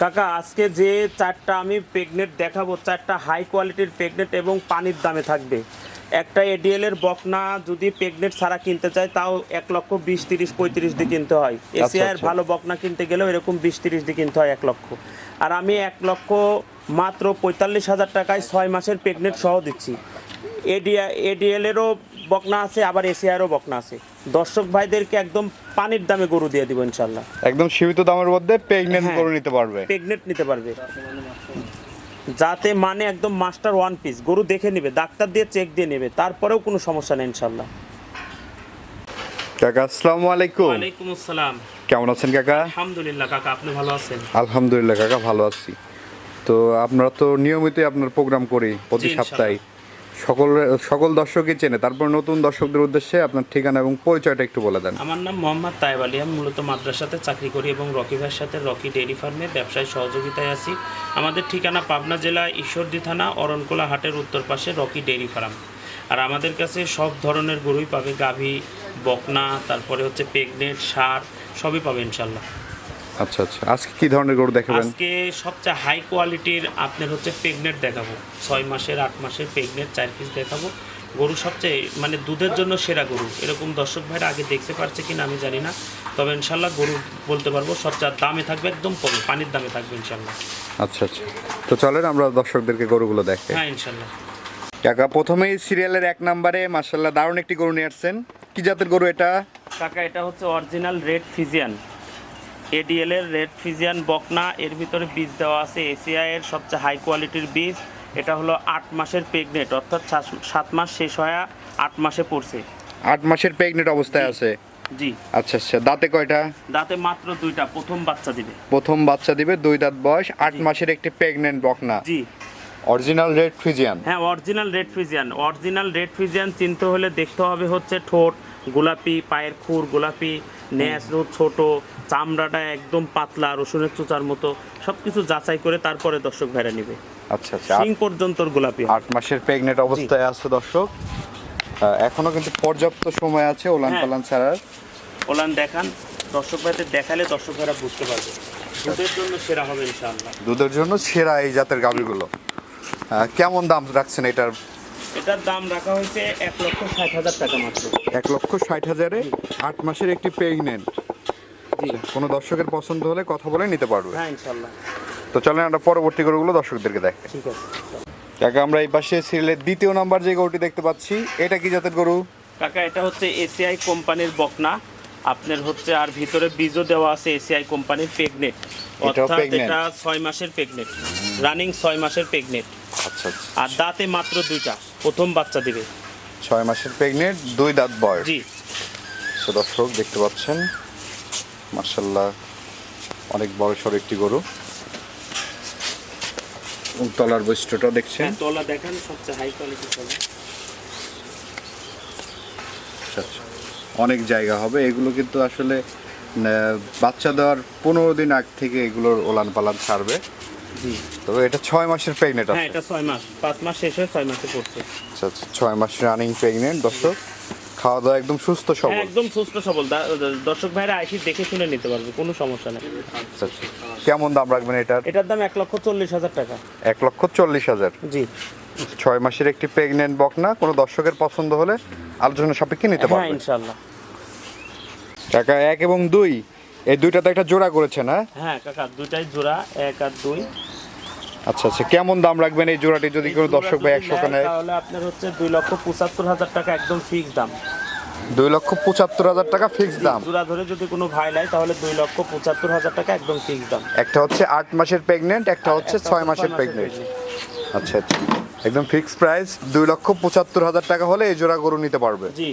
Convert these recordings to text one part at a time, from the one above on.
কাকা আজকে যে চারটা আমি প্রেগনেন্ট দেখাবো চারটা হাই কোয়ালিটির প্রেগনেন্ট এবং পানির দামে থাকবে। একটা এডিএল এর বকনা যদি প্রেগনেন্ট ছাড়া কিনতে চায় তাও এক লক্ষ বিশ তিরিশ পঁয়ত্রিশ দিয়ে কিনতে হয়। এশিয়ার আচ্ছা। ভালো বকনা কিনতে গেলেও এরকম বিশ তিরিশ দিয়ে কিনতে হয় এক লক্ষ। আর আমি এক লক্ষ মাত্র পঁয়তাল্লিশ হাজার টাকায় ছয় মাসের প্রেগনেন্ট সহ দিচ্ছি। এডিয়া এডিএল এরও বকনা আছে আবার এশিয়ারও বকনা আছে। দর্শক ভাইদেরকে একদম পানির দামে গরু দিয়ে দিব ইনশাল্লাহ একদম সীমিত দামের মধ্যে প্রেগনেন্ট গরু নিতে পারবে। প্রেগনেন্ট নিতে পারবে। যাতে মানে একদম মাস্টার ওয়ান পিস গরু দেখে নেবে ডাক্তার দিয়ে চেক দিয়ে নেবে তারপরেও কোনো সমস্যা নেই ইনশাল্লাহ কাকা আসসালামু আলাইকুম। ওয়ালাইকুম আসসালাম। কেমন আছেন কাকা? আলহামদুলিল্লাহ কাকা আপনি ভালো আছেন? আলহামদুলিল্লাহ কাকা ভালো আছি। তো আপনারা তো নিয়মিতই আপনার প্রোগ্রাম করি প্রতি সপ্তাহে। সকল সকল দর্শকই চেনে। তারপর নতুন দর্শকদের উদ্দেশ্যে আপনার ঠিকানা এবং পরিচয়টা একটু বলে দেন। আমার নাম মোহাম্মদ তাইব আলী আমি মূলত মাদ্রাসাতে চাকরি করি এবং রকি ভাইয়ের সাথে রকি ডেয়ারি ফার্মে ব্যবসায় সহযোগিতায় আছি। আমাদের ঠিকানা পাবনা জেলা ঈশ্বরদী থানা, অরণকোলা হাটের উত্তর পাশে রকি ডেয়ারি ফার্ম। আর আমাদের কাছে সব ধরনের গরুই পাবে, গাভী, বকনা, তারপরে হচ্ছে প্রেগনেন্ট সার সবই পাবে ইনশাল্লাহ। আচ্ছা আচ্ছা। আজকে কি ধরনের গরু দেখাবেন? আজকে সবচেয়ে হাই কোয়ালিটির আপনার হচ্ছে প্রেগনেন্ট দেখাবো। ছয় মাসের আট মাসের প্রেগনেন্ট চার পিস দেখাবো। গরু সবচেয়ে মানে দুধের জন্য সেরা গরু। এরকম দর্শক ভাইরা আগে দেখতে পারছে কিনা আমি জানি না। তবে ইনশাল্লাহ গরু বলতে পারব সবচেয়ে দামে থাকবে একদম কমে পানির দামে থাকবে ইনশাল্লাহ আচ্ছা আচ্ছা। তো চলেন আমরা দর্শকদেরকে গরুগুলো দেখে হ্যাঁ ইনশাল্লাহ কাকা প্রথমেই সিরিয়ালের এক নম্বরে মার্শাল্লাহ দারুণ একটি গরু নিয়ে আসছেন। কি জাতের গরু এটা? কাকা এটা হচ্ছে অরিজিনাল রেড ফিজিয়ান এডিএল এর রেড ফিজিয়ান বকনা এর ভিতরে বীজ দেওয়া আছে। এসিআই এর সবচেয়ে হাই কোয়ালিটির বীজ এটা হলো আট মাসের প্রেগনেন্ট অর্থাৎ সাত- মাস শেষ হয়ে আট মাসে পড়ছে। আট মাসের প্রেগনেন্ট অবস্থায় আছে? জি। আচ্ছা আচ্ছা দাঁতে কয়টা? দাঁতে মাত্র দুইটা প্রথম বাচ্চা দিবে। প্রথম বাচ্চা দিবে দুই দাঁত বয়স আট মাসের একটি প্রেগনেন্ট বকনা। জি। অরিজিনাল রেড ফ্রিজিয়ান হ্যাঁ original red Friesian original red Friesian চিনতে হলে দেখতে হবে হচ্ছে ঠোঁট গোলাপি পায়ের খুর গোলাপি ন্যাস ছোট চামড়াটা একদম পাতলা রসুনের চোচার মতো। সব কিছু যাচাই করে তারপরে দর্শক ভাইরা নিবে। আচ্ছা আচ্ছা। সিং পর্যন্ত গোলাপি আট মাসের প্রেগনেন্ট অবস্থায় আছে দর্শক। এখনও কিন্তু পর্যাপ্ত সময় আছে ওলান হ্যাঁ। পালান ছাড়ার। ওলান দেখান। দর্শক ভাইদের দেখালে দর্শক ভাইরা বুঝতে পারবে। দুধের জন্য সেরা হবে ইনশাআল্লাহ। দুধের জন্য সেরা এই জাতের গাভীগুলো। কেমন দাম রাখছেন এটার এটার দাম রাখা হয়েছে এক লক্ষ ষাট হাজার টাকা মাত্র। এক লক্ষ ষাট হাজারে আট মাসের একটি প্রেগনেন্ট কোনো দর্শকের পছন্দ হলে কথা বলে নিতে পারবে। হ্যাঁ তো চলেন আমরা পরবর্তী গরুগুলো দর্শকদেরকে দেখ ঠিক আছে। কাকা আমরা এই পাশে সিরিয়ালের দ্বিতীয় নাম্বার যে গরুটি দেখতে পাচ্ছি এটা কি জাতের গরু? কাকা এটা হচ্ছে এসিআই কোম্পানির বকনা। আপনার হচ্ছে আর ভিতরে বীজও দেওয়া আছে এসিআই কোম্পানির প্রেগনেট। অর্থাৎ এটা ছয় মাসের প্রেগনেট। রানিং ছয় মাসের প্রেগনেট। আচ্ছা আচ্ছা। আর দাঁতে মাত্র দুইটা। প্রথম বাচ্চা দিবে। ছয় মাসের প্রেগনেন্ট দুই দাঁত বয়স। জি। তো দর্শক দেখতে পাচ্ছেন মার্শাল্লাহ অনেক বড় সড় একটি গরু। তলার বৈশিষ্ট্যটা দেখছেন। হ্যাঁ তোলা দেখেন সবচেয়ে হাই কোয়ালিটি তোলা। আচ্ছা, আচ্ছা। অনেক জায়গা হবে। এগুলো কিন্তু আসলে বাচ্চা দেওয়ার পনেরো দিন আগ থেকে এগুলোর ওলান পালান ছাড়বে। জি। তবে এটা ছয় মাসের প্রেগনেন্ট হ্যাঁ এটা ছয় মাস। পাঁচ মাস শেষ হয়ে ছয় মাসে পড়ছে। আচ্ছা আচ্ছা ছয় মাস রানিং প্রেগনেন্ট দর্শক। খাওয়া দাওয়া একদম সুস্থ হ্যাঁ সবল একদম সুস্থ সবল। দর্শক ভাইরা আইসি দেখে শুনে নিতে পারবে কোনো সমস্যা নেই। আচ্ছা আচ্ছা। কেমন দাম রাখবেন এটার? এটার দাম এক লক্ষ চল্লিশ হাজার টাকা। এক লক্ষ চল্লিশ হাজার। জি। ছয় মাসের একটি প্রেগনেন্ট বকনা কোনো দর্শকের পছন্দ হলে আলোচনা সাপেক্ষে নিতে হ্যাঁ পারবে ইনশাল্লাহ টাকা এক এবং দুই এই দুইটাতে একটা জোড়া করেছে না হ্যাঁ কাকা দুইটাই জোড়া এক আর দুই। আচ্ছা আচ্ছা কেমন দাম রাখবেন এই জোড়াটি যদি কোনো দর্শক ভাই একশো নেয় তাহলে আপনার হচ্ছে দুই লক্ষ পঁচাত্তর হাজার টাকা একদম ফিক্স দাম। দুই লক্ষ পঁচাত্তর হাজার টাকা ফিক্স দাম। জোড়া ধরে যদি কোনো ভাই নেয় তাহলে দুই লক্ষ পঁচাত্তর হাজার টাকা একদম ফিক্স দাম। একটা হচ্ছে আট মাসের প্রেগনেন্ট একটা হচ্ছে ছয় মাসের প্রেগনেন্ট আচ্ছা আচ্ছা একদম ফিক্স প্রাইস দুই লক্ষ পঁচাত্তর হাজার টাকা হলে এই জোড়া গরু নিতে পারবে। জি।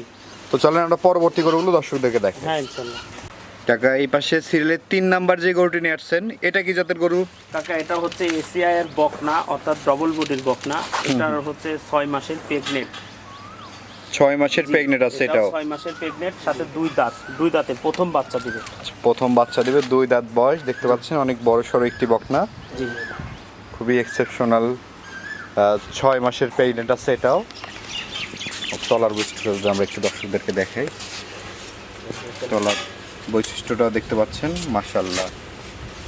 তো চলেন আমরা পরবর্তী গরুগুলো দর্শকদেরকে দেখেন হ্যাঁ ইনশাল্লাহ। টাকা এই পাশে সিরিয়ালের তিন নাম্বার যে গরুটি নিয়ে আসছেন এটা কি জাতের গরু? কাকা এটা হচ্ছে এসিআই এর বকনা অর্থাৎ ডবল বডির বকনা। এটার হচ্ছে ছয় মাসের প্রেগনেন্ট ছয় মাসের প্রেগনেন্ট আছে এটাও ছয় মাসের প্রেগনেন্ট সাথে দুই দাঁত দুই দাঁতে প্রথম বাচ্চা দিবে। প্রথম বাচ্চা দিবে দুই দাঁত বয়স দেখতে পাচ্ছেন অনেক বড় সড়ো একটি বকনা। খুবই এক্সেপশনাল ছয় মাসের প্রেগনেন্ট আছে এটাও। তলার যদি আমরা একটু দর্শকদেরকে দেখাই। তলার বৈশিষ্ট্যটা দেখতে পাচ্ছেন মার্শাল্লাহ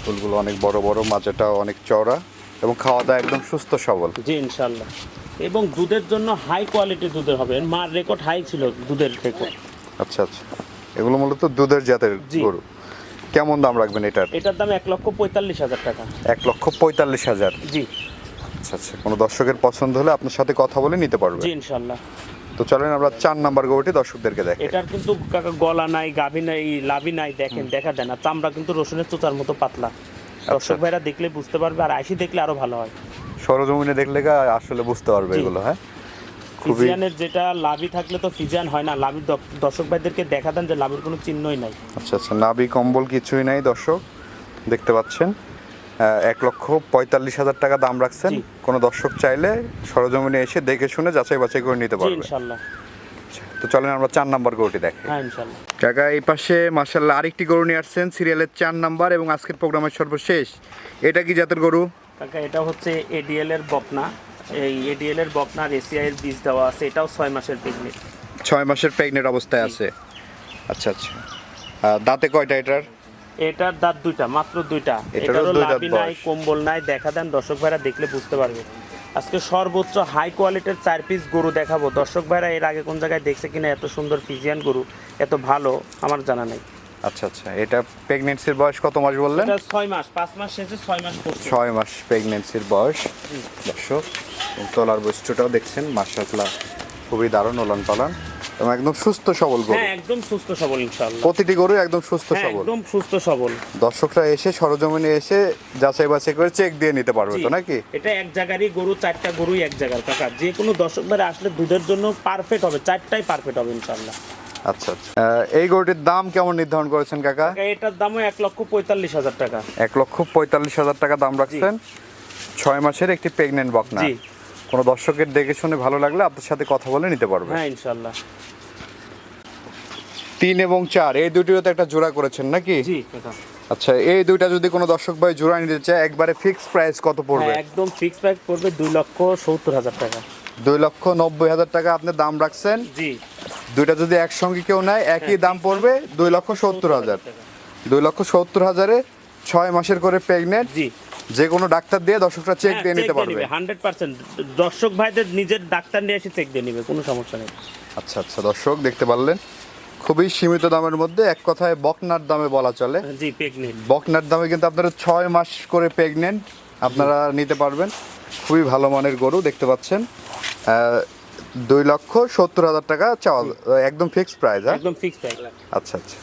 ফুলগুলো অনেক বড় বড় মাজাটাও অনেক চওড়া এবং খাওয়া দাওয়া একদম সুস্থ সবল। জি ইনশাল্লাহ এবং দুধের জন্য হাই কোয়ালিটির দুধের হবে। মার রেকর্ড হাই ছিল দুধের রেকর্ড আচ্ছা আচ্ছা। এগুলো মূলত দুধের জাতের। গরু। কেমন দাম রাখবেন এটার? এটার দাম এক লক্ষ পঁয়তাল্লিশ হাজার টাকা। এক লক্ষ পঁয়তাল্লিশ হাজার। জি। আচ্ছা আচ্ছা। কোনো দর্শকের পছন্দ হলে আপনার সাথে কথা বলে নিতে পারবে জি ইনশাল্লাহ তো চলেন আমরা চার নাম্বার গরুটি দর্শকদেরকে দেখে। এটার কিন্তু গলা নাই গাভী নাই লাভি নাই দেখেন দেখা দেয় না। চামড়া কিন্তু রসুনের চোচার মতো পাতলা। দর্শক ভাইরা দেখলে বুঝতে পারবে আর আইসি দেখলে আরও ভালো হয়। সরজমিনে দেখলে আসলে বুঝতে পারবে এগুলো হ্যাঁ? ফিজিয়ানের যেটা লাভি থাকলে তো ফিজিয়ান হয় না লাভি দর্শক ভাইদেরকে দেখা দেন যে লাভির কোনো চিহ্নই নাই। আচ্ছা আচ্ছা নাভি কম্বল কিছুই নাই দর্শক দেখতে পাচ্ছেন। এক লক্ষ পঁয়তাল্লিশ হাজার টাকা দাম রাখছেন। কোনো দর্শক চাইলে সরজমিনে এসে দেখে শুনে যাচাই বাছাই করে নিতে পারবে। ইনশাল্লাহ। তো চলেন আমরা চার নাম্বার গরুটি দেখি। হ্যাঁ কাকা এই পাশে মার্শাল্লাহ আরেকটি গরু নিয়ে আসছেন সিরিয়ালের চার নাম্বার এবং আজকের প্রোগ্রামের সর্বশেষ। এটা কি জাতের গরু? কাকা এটা হচ্ছে এডিএল এর বকনা এই এডিএল এর বকনার এসিআই এর বীজ দেওয়া আছে। এটাও ছয় মাসের পিকনিক ছয় মাসের প্রেগনেন্ট অবস্থায় আছে। আচ্ছা আচ্ছা। দাঁতে কয়টা এটার? এটার দাঁত দুইটা মাত্র দুইটা। এটারও লাভি নাই কম্বল নাই দেখা দেন দর্শক ভাইরা দেখলে বুঝতে পারবে। আজকে সর্বোচ্চ হাই কোয়ালিটির চার পিস গরু দেখাবো। দর্শক ভাইরা এর আগে কোন জায়গায় দেখছে কিনা এত সুন্দর ফিজিয়ান গরু এত ভালো আমার জানা নাই। আচ্ছা আচ্ছা এটা প্রেগনেন্সির বয়স কত মাস বললেন? এটা ছয় মাস পাঁচ মাস শেষে ছয় মাস করছে ছয় মাস প্রেগনেন্সির বয়স। দর্শক তলার বৈশিষ্ট্যটাও দেখছেন মার্শাল্লাহ খুবই দারুণ ওলান পালান একদম সুস্থ সবল গরু। হ্যাঁ একদম সুস্থ সবল ইনশাআল্লাহ। প্রতিটি গরু একদম সুস্থ হ্যাঁ সবল। একদম সুস্থ সবল। দর্শকরা এসে সরজমিনে এসে যাচাই বাছাই করে চেক দিয়ে নিতে পারবে তো নাকি? এটা এক জায়গারই গরু চারটা গরুই এক জায়গার কাকা। যে কোনো দর্শক ভাইরা আসলে দুধের জন্য পারফেক্ট হবে চারটাই পারফেক্ট হবে ইনশাআল্লাহ। আচ্ছা আচ্ছা। এই গরুটির দাম কেমন নির্ধারণ করেছেন কাকা? কাকা, এটার দামও এক লক্ষ পঁয়তাল্লিশ হাজার টাকা। এক লক্ষ পঁয়তাল্লিশ হাজার টাকা দাম রাখছেন। ছয় মাসের একটি প্রেগনেন্ট বকনা। জি। কোনো দর্শকের দেখে শুনে ভালো লাগলে আপনার সাথে কথা বলে নিতে পারবে। হ্যাঁ ইনশাআল্লাহ। তিন এবং চার এই দুটিও তো একটা জোড়া করেছেন নাকি? জি কাকা আচ্ছা এই দুইটা যদি কোনো দর্শক ভাই জোড়া নিতে চায় একবারে ফিক্স প্রাইস কত পড়বে? হ্যাঁ একদম ফিক্স প্রাইস পড়বে দুই লক্ষ সত্তর হাজার টাকা। দুই লক্ষ নব্বই হাজার টাকা আপনি দাম রাখছেন? জি। দুইটা যদি একসঙ্গে কেউ নেয় একই দাম পড়বে দুই লক্ষ সত্তর হাজার। দুই লক্ষ সত্তর হাজারে ছয় মাসের করে প্রেগনেন্ট জি। যে কোনো ডাক্তার দিয়ে দর্শকরা চেক দিয়ে নিতে পারবে। হান্ড্রেড পার্সেন্ট দর্শক ভাইদের নিজের ডাক্তার নিয়ে এসে চেক দিয়ে নেবে কোনো সমস্যা নেই। আচ্ছা আচ্ছা দর্শক দেখতে পারলেন খুবই সীমিত দামের মধ্যে এক কথায় বকনার দামে বলা চলে। জি প্রেগনেন্ট বকনার দামে কিন্তু আপনারা ছয় মাস করে প্রেগনেন্ট আপনারা নিতে পারবেন। খুবই ভালো মানের গরু দেখতে পাচ্ছেন। দুই লক্ষ সত্তর হাজার টাকা চাওয়া একদম ফিক্সড প্রাইস হ্যাঁ? একদম ফিক্স প্রাইস আচ্ছা আচ্ছা।